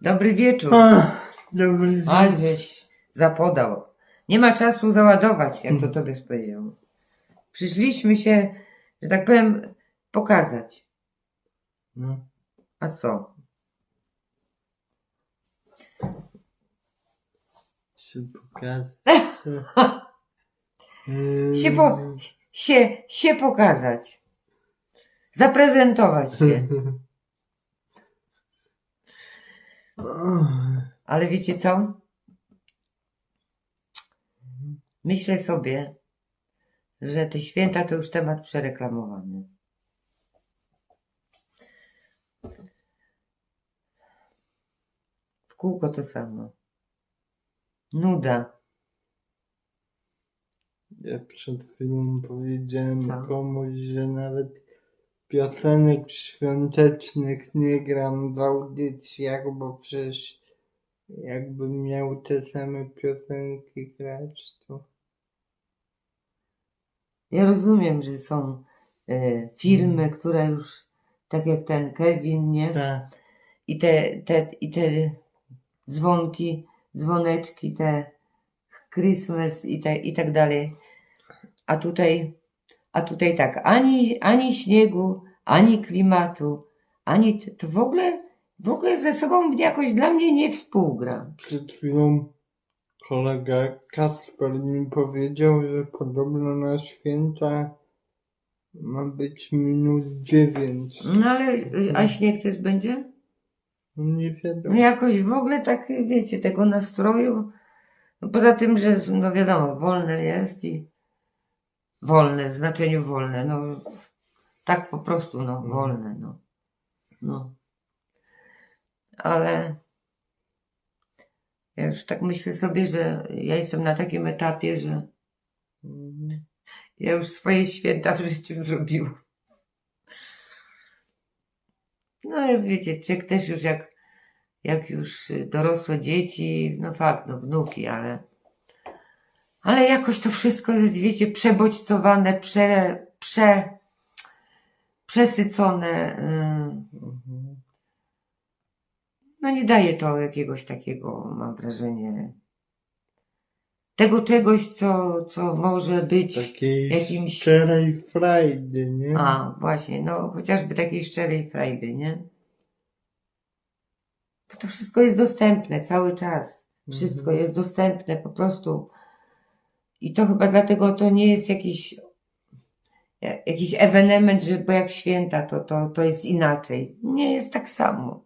Dobry wieczór. Ach, dobry dzień. Ale żeś zapodał. Nie ma czasu załadować, jak to tobie powiedział. Przyszliśmy się, że tak powiem, pokazać. No. A co? Się pokazać. Yy, Się, po, się, się pokazać. Zaprezentować się. Ale wiecie co? Myślę sobie, że te święta to już temat przereklamowany. W kółko to samo. Nuda. Ja przed chwilą powiedziałem Co? komuś, że nawet piosenek świątecznych nie gram w audycjach, bo przecież jakbym miał te same piosenki grać, to Ja rozumiem, że są e, filmy, które już, tak jak ten Kevin, nie? tak. I te, te, i te dzwonki, dzwoneczki, te Christmas i, te, i tak dalej. A tutaj, a tutaj tak, ani, ani śniegu, ani klimatu, ani to w ogóle, w ogóle ze sobą jakoś dla mnie nie współgra. Przed chwilą kolega Kasper mi powiedział, że podobno na święta ma być minus dziewięć. No ale, a śnieg też będzie? No nie No wiadomo. jakoś w ogóle tak, wiecie, tego nastroju. No poza tym, że no wiadomo, wolne jest i wolne, w znaczeniu wolne, no tak po prostu, no Mhm. wolne, no. No. Ale ja już tak myślę sobie, że ja jestem na takim etapie, że ja już swoje święta w życiu zrobiłam. No ale wiecie, człowiek też już jak, jak już dorosłe dzieci, no fakt, no wnuki, ale ale jakoś to wszystko jest, wiecie, przebodźcowane, prze, prze, przesycone. y. No nie daje to jakiegoś takiego, mam wrażenie, tego czegoś, co, co może być Takiej jakimś... szczerej frajdy, nie? A, właśnie, no chociażby takiej szczerej frajdy, nie? Bo to wszystko jest dostępne cały czas. Wszystko Mhm. jest dostępne po prostu. I to chyba dlatego to nie jest jakiś ja- jakiś ewenement, że bo jak święta to, to, to jest inaczej. Nie jest tak samo.